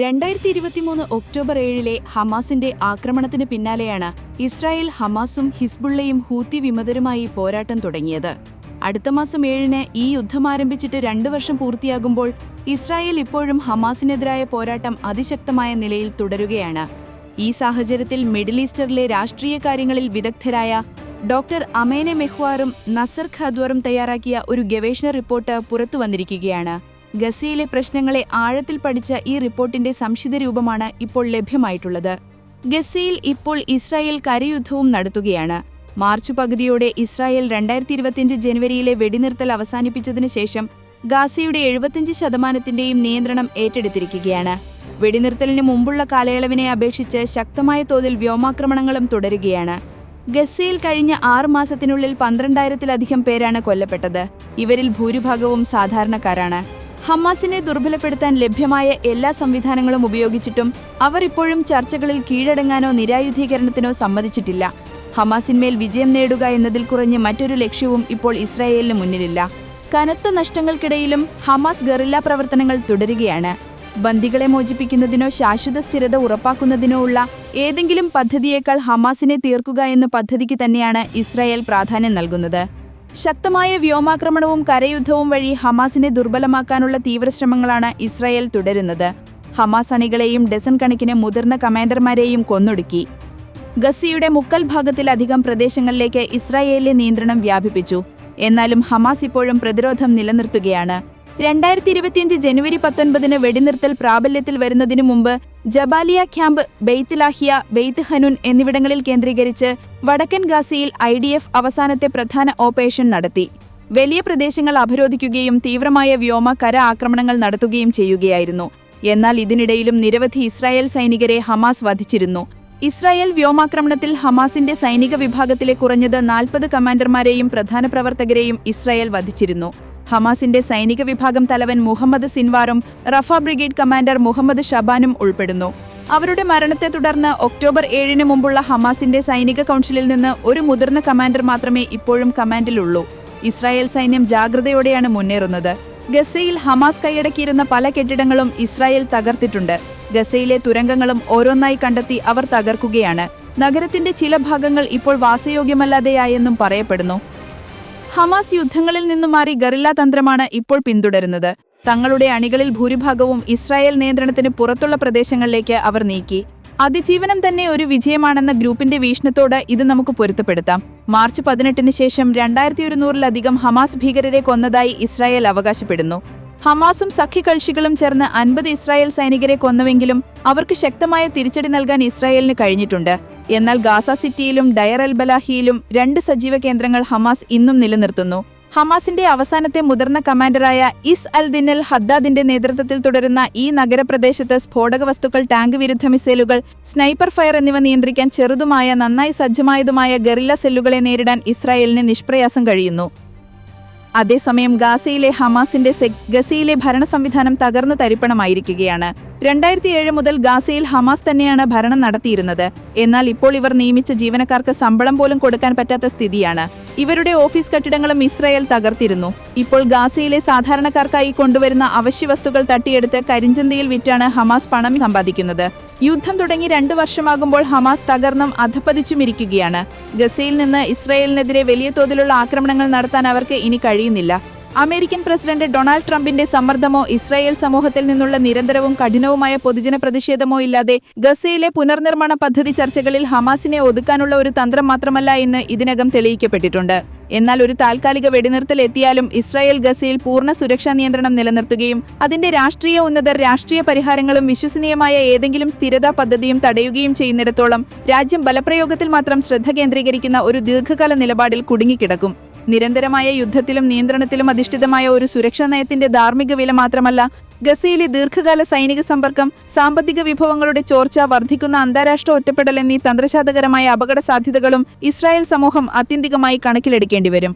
രണ്ടായിരത്തി ഇരുപത്തിമൂന്ന് ഒക്ടോബർ ഏഴിലെ ഹമാസിന്റെ ആക്രമണത്തിന് പിന്നാലെയാണ് ഇസ്രായേൽ ഹമാസും ഹിസ്ബുള്ളയും ഹൂത്തി വിമതരുമായി പോരാട്ടം തുടങ്ങിയത്. അടുത്ത മാസം ഏഴിന് ഈ യുദ്ധം ആരംഭിച്ചിട്ട് രണ്ടു വർഷം പൂർത്തിയാകുമ്പോൾ ഇസ്രായേൽ ഇപ്പോഴും ഹമാസിനെതിരായ പോരാട്ടം അതിശക്തമായ നിലയിൽ തുടരുകയാണ്. ഈ സാഹചര്യത്തിൽ മിഡിൽ ഈസ്റ്ററിലെ രാഷ്ട്രീയ കാര്യങ്ങളിൽ വിദഗ്ധരായ ഡോക്ടർ അമേനെ മെഹ്വാറും നസർ ഖദ്വറും തയ്യാറാക്കിയ ഒരു ഗവേഷണ റിപ്പോർട്ട് പുറത്തുവന്നിരിക്കുകയാണ്. ഗസയിലെ പ്രശ്നങ്ങളെ ആഴത്തിൽ പഠിച്ച ഈ റിപ്പോർട്ടിന്റെ സംക്ഷിത രൂപമാണ് ഇപ്പോൾ ലഭ്യമായിട്ടുള്ളത്. ഗസയിൽ ഇപ്പോൾ ഇസ്രായേൽ കരയുദ്ധവും നടത്തുകയാണ്. മാർച്ച് പകുതിയോടെ ഇസ്രായേൽ രണ്ടായിരത്തി ഇരുപത്തിയഞ്ച് ജനുവരിയിലെ വെടിനിർത്തൽ അവസാനിപ്പിച്ചതിനു ശേഷം ഗാസയുടെ എഴുപത്തിയഞ്ച് ശതമാനത്തിന്റെയും നിയന്ത്രണം ഏറ്റെടുത്തിരിക്കുകയാണ്. വെടിനിർത്തലിന് മുമ്പുള്ള കാലയളവിനെ അപേക്ഷിച്ച് ശക്തമായ തോതിൽ വ്യോമാക്രമണങ്ങളും തുടരുകയാണ്. ഗസയിൽ കഴിഞ്ഞ ആറ് മാസത്തിനുള്ളിൽ പന്ത്രണ്ടായിരത്തിലധികം പേരാണ് കൊല്ലപ്പെട്ടത്. ഇവരിൽ ഭൂരിഭാഗവും സാധാരണക്കാരാണ്. ഹമാസിനെ ദുർബലപ്പെടുത്താൻ ലഭ്യമായ എല്ലാ സംവിധാനങ്ങളും ഉപയോഗിച്ചിട്ടും അവർ ഇപ്പോഴും ചർച്ചകളിൽ കീഴടങ്ങാനോ നിരായുധീകരണത്തിനോ സമ്മതിച്ചിട്ടില്ല. ഹമാസിന്മേൽ വിജയം നേടുക എന്നതിൽ കുറഞ്ഞ് മറ്റൊരു ലക്ഷ്യവും ഇപ്പോൾ ഇസ്രായേലിന് മുന്നിലില്ല. കനത്ത നഷ്ടങ്ങൾക്കിടയിലും ഹമാസ് ഗറില്ല പ്രവർത്തനങ്ങൾ തുടരുകയാണ്. ബന്ദികളെ മോചിപ്പിക്കുന്നതിനോ ശാശ്വത സ്ഥിരത ഉറപ്പാക്കുന്നതിനോ ഉള്ള ഏതെങ്കിലും പദ്ധതിയേക്കാൾ ഹമാസിനെ തീർക്കുക എന്ന പദ്ധതിക്ക് തന്നെയാണ് ഇസ്രായേൽ പ്രാധാന്യം നൽകുന്നത്. ശക്തമായ വ്യോമാക്രമണവും കരയുദ്ധവും വഴി ഹമാസിനെ ദുർബലമാക്കാനുള്ള തീവ്രശ്രമങ്ങളാണ് ഇസ്രായേൽ തുടരുന്നത്. ഹമാസ് അണികളെയും ഡസൻ കണക്കിന് മുതിർന്ന കമാൻഡർമാരെയും കൊന്നൊടുക്കി. ഗസിയുടെ മുക്കൽ ഭാഗത്തിലധികം പ്രദേശങ്ങളിലേക്ക് ഇസ്രായേലിലെ നിയന്ത്രണം വ്യാപിപ്പിച്ചു. എന്നാലും ഹമാസ് ഇപ്പോഴും പ്രതിരോധം നിലനിർത്തുകയാണ്. രണ്ടായിരത്തി ഇരുപത്തിയഞ്ച് ജനുവരി പത്തൊൻപതിന് വെടിനിർത്തൽ പ്രാബല്യത്തിൽ വരുന്നതിനു മുമ്പ് ജബാലിയ ക്യാമ്പ് ബെയ്ത്ത് ലാഹിയ ബെയ്ത്ത് ഹനുൻ എന്നിവിടങ്ങളിൽ കേന്ദ്രീകരിച്ച് വടക്കൻ ഗാസയിൽ ഐ ഡി എഫ് അവസാനത്തെ പ്രധാന ഓപ്പറേഷൻ നടത്തി. വലിയ പ്രദേശങ്ങൾ അപരോധിക്കുകയും തീവ്രമായ വ്യോമ കര ആക്രമണങ്ങൾ നടത്തുകയും ചെയ്യുകയായിരുന്നു. എന്നാൽ ഇതിനിടയിലും നിരവധി ഇസ്രായേൽ സൈനികരെ ഹമാസ് വധിച്ചിരുന്നു. ഇസ്രായേൽ വ്യോമാക്രമണത്തിൽ ഹമാസിന്റെ സൈനിക വിഭാഗത്തിലെ കുറഞ്ഞത് നാൽപ്പത് കമാൻഡർമാരെയും പ്രധാന പ്രവർത്തകരെയും ഇസ്രായേൽ വധിച്ചിരുന്നു. ഹമാസിന്റെ സൈനിക വിഭാഗം തലവൻ മുഹമ്മദ് സിൻവാറും റഫ ബ്രിഗേഡ് കമാൻഡർ മുഹമ്മദ് ഷബാനും ഉൾപ്പെടുന്നു. അവരുടെ മരണത്തെ തുടർന്ന് ഒക്ടോബർ ഏഴിന് മുമ്പുള്ള ഹമാസിന്റെ സൈനിക കൗൺസിലിൽ നിന്ന് ഒരു മുതിർന്ന കമാൻഡർ മാത്രമേ ഇപ്പോഴും കമാൻഡിലുള്ളൂ. ഇസ്രായേൽ സൈന്യം ജാഗ്രതയോടെയാണ് മുന്നേറുന്നത്. ഗസയിൽ ഹമാസ് കൈയടക്കിയിരുന്ന പല കെട്ടിടങ്ങളും ഇസ്രായേൽ തകർത്തിട്ടുണ്ട്. ഗസയിലെ തുരങ്കങ്ങളും ഓരോന്നായി കണ്ടെത്തി അവർ തകർക്കുകയാണ്. നഗരത്തിന്റെ ചില ഭാഗങ്ങൾ ഇപ്പോൾ വാസയോഗ്യമല്ലാതെയായെന്നും പറയപ്പെടുന്നു. ഹമാസ് യുദ്ധങ്ങളിൽ നിന്നും മാറി ഗറില്ല തന്ത്രമാണ് ഇപ്പോൾ പിന്തുടരുന്നത്. തങ്ങളുടെ അണികളിൽ ഭൂരിഭാഗവും ഇസ്രായേൽ നിയന്ത്രണത്തിന് പുറത്തുള്ള പ്രദേശങ്ങളിലേക്ക് അവർ നീക്കി. അതിജീവനം തന്നെ ഒരു വിജയമാണെന്ന ഗ്രൂപ്പിന്റെ വീക്ഷണത്തോട് ഇത് നമുക്ക് പൊരുത്തപ്പെടുത്താം. മാർച്ച് പതിനെട്ടിന് ശേഷം രണ്ടായിരത്തി ഒരുന്നൂറിലധികം ഹമാസ് ഭീകരരെ കൊന്നതായി ഇസ്രായേൽ അവകാശപ്പെടുന്നു. ഹമാസും സഖ്യകക്ഷികളും ചേർന്ന് അൻപത് ഇസ്രായേൽ സൈനികരെ കൊന്നുവെങ്കിലും അവർക്ക് ശക്തമായ തിരിച്ചടി നൽകാൻ ഇസ്രായേലിന് കഴിഞ്ഞിട്ടുണ്ട്. എന്നാൽ ഗാസ സിറ്റിയിലും ഡയർ അൽ ബലാഹിയിലും രണ്ട് സജീവ കേന്ദ്രങ്ങൾ ഹമാസ് ഇന്നും നിലനിർത്തുന്നു. ഹമാസിന്റെ അവസാനത്തെ മുതിർന്ന കമാൻഡറായ ഇസ് അൽ ദിനൽ ഹദ്ദാദിന്റെ നേതൃത്വത്തിൽ തുടരുന്ന ഈ നഗരപ്രദേശത്ത് സ്ഫോടക വസ്തുക്കൾ ടാങ്ക് വിരുദ്ധ മിസൈലുകൾ സ്നൈപ്പർ ഫയർ എന്നിവ നിയന്ത്രിക്കാൻ ചെറുതുമായ നന്നായി സജ്ജമായതുമായ ഗറില്ല സെല്ലുകളെ നേരിടാൻ ഇസ്രായേലിന് നിഷ്പ്രയാസം കഴിയുന്നു. അതേസമയം ഗാസയിലെ ഹമാസിന്റെ ഗസയിലെ ഭരണ സംവിധാനം തകർന്നു തരിപ്പണമായിരിക്കുകയാണ്. രണ്ടായിരത്തി ഏഴ് മുതൽ ഗാസയിൽ ഹമാസ് തന്നെയാണ് ഭരണം നടത്തിയിരുന്നത്. എന്നാൽ ഇപ്പോൾ ഇവർ നിയമിച്ച ജീവനക്കാർക്ക് ശമ്പളം പോലും കൊടുക്കാൻ പറ്റാത്ത സ്ഥിതിയാണ്. ഇവരുടെ ഓഫീസ് കെട്ടിടങ്ങളും ഇസ്രായേൽ തകർത്തിരുന്നു. ഇപ്പോൾ ഗാസയിലെ സാധാരണക്കാർക്കായി കൊണ്ടുവരുന്ന അവശ്യവസ്തുക്കൾ തട്ടിയെടുത്ത് കരിഞ്ചന്തയിൽ വിറ്റാണ് ഹമാസ് പണം സമ്പാദിക്കുന്നത്. യുദ്ധം തുടങ്ങി രണ്ടു വർഷമാകുമ്പോൾ ഹമാസ് തകർന്നും അധപ്പതിച്ചുമിരിക്കുകയാണ് ഗസയിൽ നിന്ന് ഇസ്രായേലിനെതിരെ വലിയ തോതിലുള്ള ആക്രമണങ്ങൾ നടത്താൻ അവർക്ക് ഇനി കഴിയുന്നില്ല. അമേരിക്കൻ പ്രസിഡന്റ് ഡൊണാൾഡ് ട്രംപിന്റെ സമ്മർദ്ദമോ ഇസ്രായേൽ സമൂഹത്തിൽ നിന്നുള്ള നിരന്തരവും കഠിനവുമായ പൊതുജന പ്രതിഷേധമോ ഇല്ലാതെ ഗസയിലെ പുനർനിർമ്മാണ പദ്ധതി ചർച്ചകളിൽ ഹമാസിനെ ഒതുക്കാനുള്ള ഒരു തന്ത്രം മാത്രമല്ല എന്ന് ഇതിനകം തെളിയിക്കപ്പെട്ടിട്ടുണ്ട്. എന്നാൽ ഒരു താൽക്കാലിക വെടിനിർത്തൽ എത്തിയാലും ഇസ്രായേൽ ഗസയിൽ പൂർണ സുരക്ഷാ നിയന്ത്രണം നിലനിർത്തുകയും അതിന്റെ രാഷ്ട്രീയ ഉന്നതർ രാഷ്ട്രീയ പരിഹാരങ്ങളും വിശ്വസനീയമായ ഏതെങ്കിലും സ്ഥിരതാ പദ്ധതിയും തടയുകയും ചെയ്യുന്നിടത്തോളം രാജ്യം ബലപ്രയോഗത്തിൽ മാത്രം ശ്രദ്ധ കേന്ദ്രീകരിക്കുന്ന ഒരു ദീർഘകാല നിലപാടിൽ കുടുങ്ങിക്കിടക്കും. നിരന്തരമായ യുദ്ധത്തിലും നിയന്ത്രണത്തിലും അധിഷ്ഠിതമായ ഒരു സുരക്ഷാ നയത്തിന്റെ ധാർമ്മിക വില മാത്രമല്ല ഗസയിലെ ദീർഘകാല സൈനിക സമ്പർക്കം സാമ്പത്തിക വിഭവങ്ങളുടെ ചോർച്ച വർദ്ധിക്കുന്ന അന്താരാഷ്ട്ര ഒറ്റപ്പെടൽ എന്നീ തന്ത്രശാതകരമായ അപകട സാധ്യതകളും ഇസ്രായേൽ സമൂഹം അത്യന്തികമായി കണക്കിലെടുക്കേണ്ടി വരും.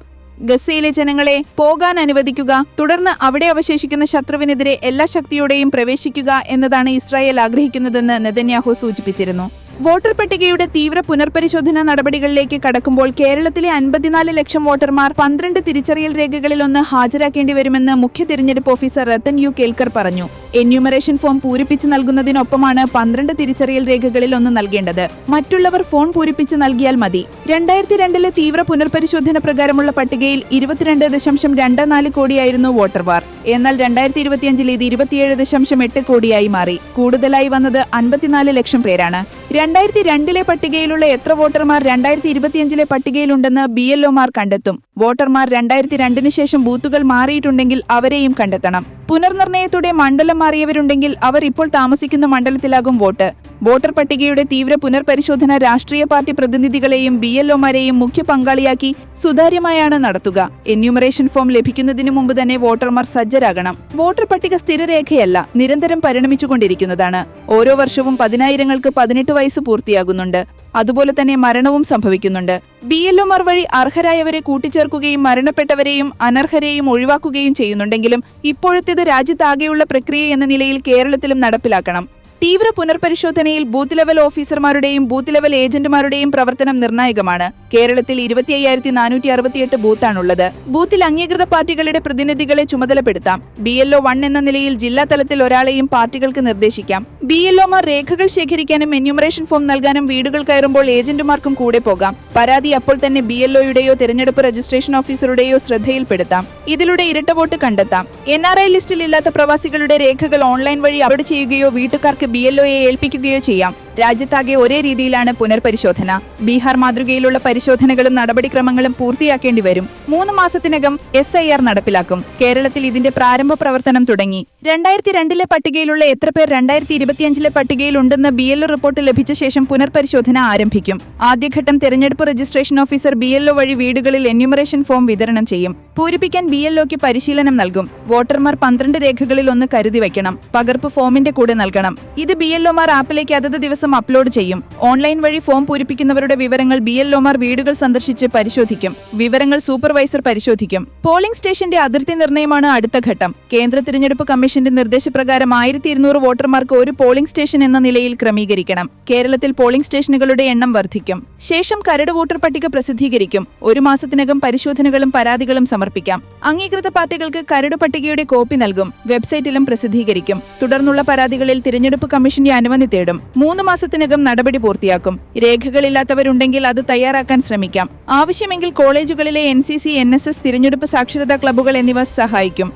ഗസയിലെ ജനങ്ങളെ പോകാൻ അനുവദിക്കുക തുടർന്ന് അവിടെ അവശേഷിക്കുന്ന ശത്രുവിനെതിരെ എല്ലാ ശക്തിയോടെയും പ്രവേശിക്കുക എന്നതാണ് ഇസ്രായേൽ ആഗ്രഹിക്കുന്നതെന്ന് നെതന്യാഹു സൂചിപ്പിച്ചിരുന്നു. വോട്ടർ പട്ടികയുടെ തീവ്ര പുനർപരിശോധന നടപടികളിലേക്ക് കടക്കുമ്പോൾ കേരളത്തിലെ അൻപത്തിനാല് ലക്ഷം വോട്ടർമാർ പന്ത്രണ്ട് തിരിച്ചറിയൽ രേഖകളിൽ ഒന്ന് ഹാജരാക്കേണ്ടി വരുമെന്ന് മുഖ്യ തിരഞ്ഞെടുപ്പ് ഓഫീസർ രത്തൻ യു കേൽക്കർ പറഞ്ഞു. എന്യൂമറേഷൻ ഫോം പൂരിപ്പിച്ച് നൽകുന്നതിനൊപ്പമാണ് പന്ത്രണ്ട് തിരിച്ചറിയൽ രേഖകളിൽ ഒന്ന് നൽകേണ്ടത്. മറ്റുള്ളവർ ഫോൺ പൂരിപ്പിച്ച് നൽകിയാൽ മതി. രണ്ടായിരത്തി രണ്ടിലെ തീവ്ര പുനർപരിശോധന പ്രകാരമുള്ള പട്ടികയിൽ ഇരുപത്തിരണ്ട് ദശാംശം രണ്ട് നാല് കോടിയായിരുന്നു വോട്ടർമാർ. എന്നാൽ രണ്ടായിരത്തി ഇരുപത്തിയഞ്ചിൽ ഇത് ഇരുപത്തിയേഴ് ദശാംശം എട്ട് കോടിയായി മാറി. കൂടുതലായി വന്നത് അൻപത്തിനാല് ലക്ഷം പേരാണ്. രണ്ടായിരത്തി രണ്ടിലെ പട്ടികയിലുള്ള എത്ര വോട്ടർമാർ രണ്ടായിരത്തി ഇരുപത്തിയഞ്ചിലെ പട്ടികയിലുണ്ടെന്ന് ബി എൽഒമാർ കണ്ടെത്തും. വോട്ടർമാർ രണ്ടായിരത്തി രണ്ടിന് ശേഷം ബൂത്തുകൾ മാറിയിട്ടുണ്ടെങ്കിൽ അവരെയും കണ്ടെത്തണം. പുനർനിർണയത്തോടെ മണ്ഡലം മാറിയവരുണ്ടെങ്കിൽ അവർ ഇപ്പോൾ താമസിക്കുന്ന മണ്ഡലത്തിലാകും വോട്ട്. വോട്ടർ പട്ടികയുടെ തീവ്ര പുനർപരിശോധന രാഷ്ട്രീയ പാർട്ടി പ്രതിനിധികളെയും ബി എൽ ഒമാരെയും മുഖ്യ പങ്കാളിയാക്കി സുതാര്യമായാണ് നടത്തുക. എന്യൂമറേഷൻ ഫോം ലഭിക്കുന്നതിന് മുമ്പ് തന്നെ വോട്ടർമാർ സജ്ജരാകണം. വോട്ടർ പട്ടിക സ്ഥിരരേഖയല്ല നിരന്തരം പരിണമിച്ചുകൊണ്ടിരിക്കുന്നതാണ്. ഓരോ വർഷവും പതിനായിരങ്ങൾക്ക് പതിനെട്ട് വയസ്സ് പൂർത്തിയാകുന്നുണ്ട്. അതുപോലെ തന്നെ മരണവും സംഭവിക്കുന്നുണ്ട്. ബി എൽ ഒമാർ വഴി അർഹരായവരെ കൂട്ടിച്ചേർക്കുകയും മരണപ്പെട്ടവരെയും അനർഹരെയും ഒഴിവാക്കുകയും ചെയ്യുന്നുണ്ടെങ്കിലും ഇപ്പോഴത്തേത് രാജ്യത്താകെയുള്ള പ്രക്രിയ എന്ന നിലയിൽ കേരളത്തിലും നടപ്പിലാക്കണം. തീവ്ര പുനർപരിശോധനയിൽ ബൂത്ത് ലെവൽ ഓഫീസർമാരുടെയും ബൂത്ത് ലെവൽ ഏജന്റുമാരുടെയും പ്രവർത്തനം നിർണായകമാണ്. കേരളത്തിൽ ഇരുപത്തി അയ്യായിരത്തി നാനൂറ്റി അറുപത്തിയെട്ട് ബൂത്താണുള്ളത്. ബൂത്തിൽ അംഗീകൃത പാർട്ടികളുടെ പ്രതിനിധികളെ ചുമതലപ്പെടുത്താം. ബി എൽ ഒ വൺ എന്ന നിലയിൽ ജില്ലാ തലത്തിൽ ഒരാളെയും പാർട്ടികൾക്ക് നിർദ്ദേശിക്കാം. ബി എൽ ഒമാർ രേഖകൾ ശേഖരിക്കാനും എന്യൂമറേഷൻ ഫോം നൽകാനും വീടുകൾ കയറുമ്പോൾ ഏജന്റുമാർക്കും കൂടെ പോകാം. പരാതി അപ്പോൾ തന്നെ ബി എൽ ഒയുടെയോ തെരഞ്ഞെടുപ്പ് രജിസ്ട്രേഷൻ ഓഫീസറുടെയോ ശ്രദ്ധയിൽപ്പെടുത്താം. ഇതിലൂടെ ഇരട്ട വോട്ട് കണ്ടെത്താം. എൻ ആർ ഐ ലിസ്റ്റിൽ ഇല്ലാത്ത പ്രവാസികളുടെ രേഖകൾ ഓൺലൈൻ വഴി അപ്ലോഡ് ചെയ്യുകയോ വീട്ടുകാർക്ക് ബി എൽ ഒയെ ഏൽപ്പിക്കുകയോ ചെയ്യാം. രാജ്യത്താകെ ഒരേ രീതിയിലാണ് പുനർപരിശോധന. ബീഹാർ മാതൃകയിലുള്ള പരിശോധനകളും നടപടിക്രമങ്ങളും പൂർത്തിയാക്കേണ്ടി വരും. മൂന്ന് മാസത്തിനകം എസ് ഐ ആർ നടപ്പിലാക്കും. കേരളത്തിൽ ഇതിന്റെ പ്രാരംഭ പ്രവർത്തനം തുടങ്ങി. രണ്ടായിരത്തി രണ്ടിലെ പട്ടികയിലുള്ള എത്ര പേർ രണ്ടായിരത്തി ഇരുപത്തിയഞ്ചിലെ പട്ടികയിലുണ്ടെന്ന് ബി എൽഒ റിപ്പോർട്ട് ലഭിച്ച ശേഷം പുനർപരിശോധന ആരംഭിക്കും. ആദ്യഘട്ടം തെരഞ്ഞെടുപ്പ് രജിസ്ട്രേഷൻ ഓഫീസർ ബി എൽഒ വഴി വീടുകളിൽ എന്യൂമറേഷൻ ഫോം വിതരണം ചെയ്യും. പൂരിപ്പിക്കാൻ ബി എൽ ഒക്ക് പരിശീലനം നൽകും. വോട്ടർമാർ പന്ത്രണ്ട് രേഖകളിൽ ഒന്ന് കരുതി വയ്ക്കണം. പകർപ്പ് ഫോമിന്റെ കൂടെ നൽകണം. ഇത് ബി എൽ ഒമാർ ആപ്പിലേക്ക് അതത് ദിവസം അപ്ലോഡ് ചെയ്യും. ഓൺലൈൻ വഴി ഫോം പൂരിപ്പിക്കുന്നവരുടെ വിവരങ്ങൾ ബി എൽ ഒമാർ വീടുകൾ സന്ദർശിച്ച് പരിശോധിക്കും. വിവരങ്ങൾ സൂപ്പർവൈസർ പരിശോധിക്കും. പോളിംഗ് സ്റ്റേഷന്റെ അതിർത്തി നിർണയമാണ് അടുത്ത ഘട്ടം. കേന്ദ്ര തിരഞ്ഞെടുപ്പ് കമ്മീഷന്റെ നിർദ്ദേശപ്രകാരം ആയിരത്തി ഇരുന്നൂറ് വോട്ടർമാർക്ക് ഒരു പോളിംഗ് സ്റ്റേഷൻ എന്ന നിലയിൽ ക്രമീകരിക്കണം. കേരളത്തിൽ പോളിംഗ് സ്റ്റേഷനുകളുടെ എണ്ണം വർദ്ധിക്കും. ശേഷം കരട് വോട്ടർ പട്ടിക പ്രസിദ്ധീകരിക്കും. ഒരു മാസത്തിനകം പരിശോധനകളും പരാതികളും സമർപ്പിക്കാം. അംഗീകൃത പാർട്ടികൾക്ക് കരട് പട്ടികയുടെ കോപ്പി നൽകും. വെബ്സൈറ്റിലും പ്രസിദ്ധീകരിക്കും. തുടർന്നുള്ള പരാതികളിൽ തിരഞ്ഞെടുപ്പ് കമ്മീഷന്റെ അനുമതി തേടും. മൂന്ന് മാസത്തിനകം നടപടി പൂർത്തിയാക്കും. രേഖകളില്ലാത്തവരുണ്ടെങ്കിൽ അത് തയ്യാറാക്കാൻ ശ്രമിക്കാം. ആവശ്യമെങ്കിൽ കോളേജുകളിലെ N C C N S S തിരഞ്ഞെടുപ്പ് സാക്ഷരതാ ക്ലബ്ബുകൾ എന്നിവ സഹായിക്കും.